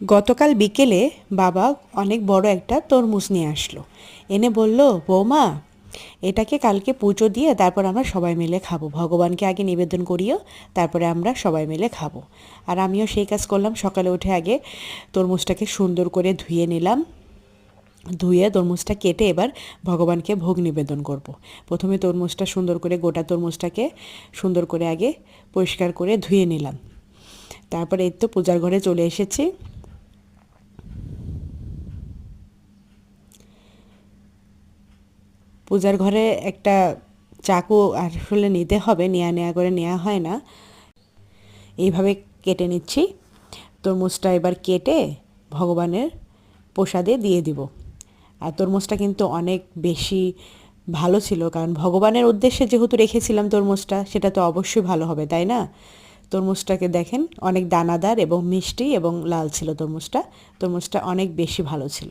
গতকাল বিকেলে বাবা অনেক বড় একটা তরমুজ নিয়ে আসলো। এনে বলল, বৌমা, এটাকে কালকে পুজো দিয়ে তারপর আমরা সবাই মিলে খাব। ভগবানকে আগে নিবেদন করিও, তারপরে আমরা সবাই মিলে খাব। আর আমিও সেই কাজ করলাম। সকালে উঠে আগে তরমুজটাকে সুন্দর করে ধুয়ে নিলাম। ধুয়ে তরমুজটা কেটে এবার ভগবানকে ভোগ নিবেদন করব। প্রথমে তরমুজটা সুন্দর করে, গোটা তরমুজটাকে সুন্দর করে আগে পরিষ্কার করে ধুয়ে নিলাম। তারপরে এই তো পূজার ঘরে চলে এসেছি। পূজার ঘরে একটা চাকু আসলে নিতে হবে, নেয়া নেয়া করে নেওয়া হয় না। এইভাবে কেটে নিচ্ছি। তরমুজটা এবার কেটে ভগবানের প্রসাদে দিয়ে দিব। আর তরমুজটা কিন্তু অনেক বেশি ভালো ছিল, কারণ ভগবানের উদ্দেশ্যে যেহেতু রেখেছিলাম তরমুজটা, সেটা তো অবশ্যই ভালো হবে, তাই না? তরমুজটাকে দেখেন, অনেক দানাদার এবং মিষ্টি এবং লাল ছিল তরমুজটা। তরমুজটা অনেক বেশি ভালো ছিল।